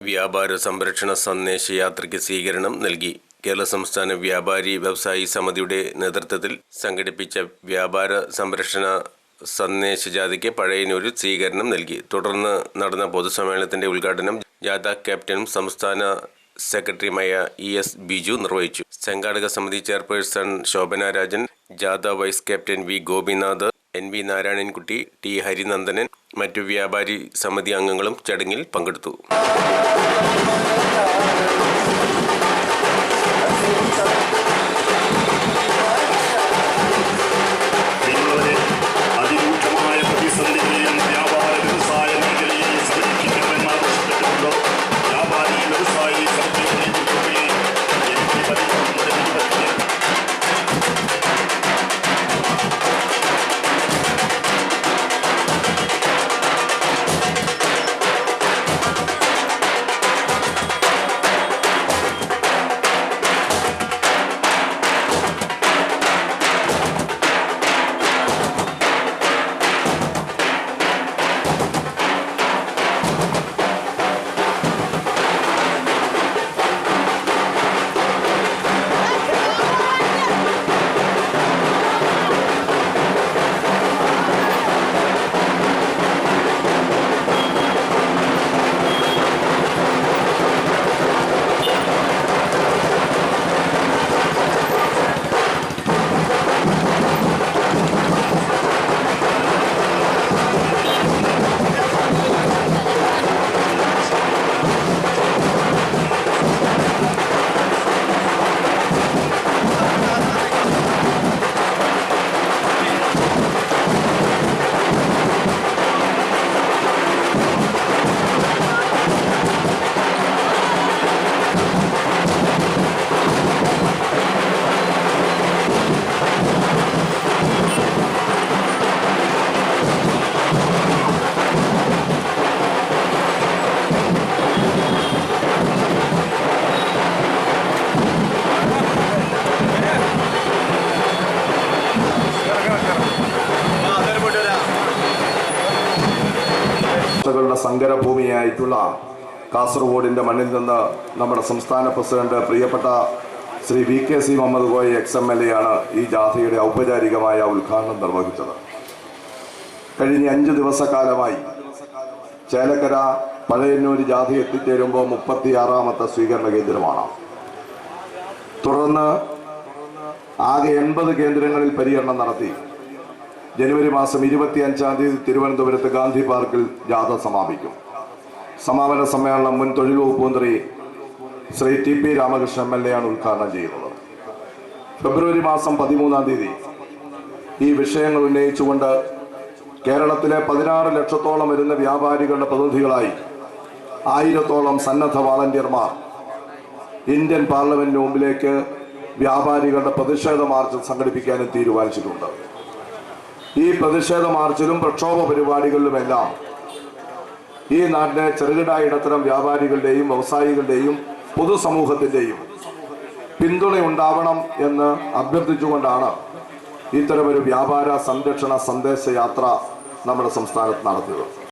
വ്യാപാര സംരക്ഷണ സന്ദേശ യാത്രയ്ക്ക് സ്വീകരണം നൽകി. കേരള സംസ്ഥാന വ്യാപാരി വ്യവസായി സമിതിയുടെ നേതൃത്വത്തിൽ സംഘടിപ്പിച്ച വ്യാപാര സംരക്ഷണ സന്ദേശ ജാഥയ്ക്ക് പഴയനൂരിൽ സ്വീകരണം നൽകി. തുടർന്ന് നടന്ന പൊതുസമ്മേളനത്തിന്റെ ഉദ്ഘാടനം ജാഥ ക്യാപ്റ്റനും സംസ്ഥാന സെക്രട്ടറിയുമായ ഇ എസ് ബിജു നിർവഹിച്ചു. സംഘാടക സമിതി ചെയർപേഴ്സൺ ശോഭന രാജൻ ജാഥ vice captain V Gopinath N V Narayanankutty T Harinandanan മറ്റു വ്യാപാരി സമിതി അംഗങ്ങളും ചടങ്ങിൽ പങ്കെടുത്തു. കളുടെ സങ്കരഭൂമിയായിട്ടുള്ള കാസർഗോഡിന്റെ മണ്ണിൽ നിന്ന് നമ്മുടെ സംസ്ഥാന പ്രസിഡന്റ് പ്രിയപ്പെട്ട Shri V K C Muhammad Koya ex M L A ആണ് ഈ ജാഥയുടെ ഔപചാരികമായ ഉദ്ഘാടനം നിർവഹിച്ചത്. കഴിഞ്ഞ അഞ്ച് ദിവസക്കാലമായി ചേലക്കര പഴയന്നൂർ ജാഥ എത്തിച്ചേരുമ്പോൾ മുപ്പത്തിയാറാമത്തെ സ്വീകരണ കേന്ദ്രമാണ്. തുടർന്ന് ആകെ എൺപത് കേന്ദ്രങ്ങളിൽ പര്യടനം നടത്തി. ജനുവരി മാസം ഇരുപത്തി അഞ്ചാം തീയതി തിരുവനന്തപുരത്ത് ഗാന്ധി പാർക്കിൽ ജാഥ സമാപിക്കും. സമാപന സമ്മേളനം മുൻ തൊഴിൽ വകുപ്പ് മന്ത്രി Shri T P Ramakrishnan M L A ആണ് ഉദ്ഘാടനം ചെയ്യുന്നത്. ഫെബ്രുവരി മാസം പതിമൂന്നാം തീയതി ഈ വിഷയങ്ങൾ ഉന്നയിച്ചുകൊണ്ട് കേരളത്തിലെ പതിനാറ് ലക്ഷത്തോളം വരുന്ന വ്യാപാരികളുടെ പ്രതിനിധികളായി ആയിരത്തോളം സന്നദ്ധ വാളണ്ടിയർമാർ ഇന്ത്യൻ പാർലമെന്റിന് മുമ്പിലേക്ക് വ്യാപാരികളുടെ പ്രതിഷേധ മാർച്ച് സംഘടിപ്പിക്കാനും തീരുമാനിച്ചിട്ടുണ്ട്. ഈ പ്രതിഷേധ മാർച്ചിലും പ്രക്ഷോഭ പരിപാടികളിലുമെല്ലാം ഈ നാട്ടിലെ ചെറുകിട ഇടത്തരം വ്യാപാരികളുടെയും വ്യവസായികളുടെയും പൊതുസമൂഹത്തിന്റെയും പിന്തുണയുണ്ടാവണം എന്ന് അഭ്യർത്ഥിച്ചുകൊണ്ടാണ് ഇത്തരമൊരു വ്യാപാര സംരക്ഷണ സന്ദേശയാത്ര നമ്മുടെ സംസ്ഥാനത്ത് നടത്തിയത്.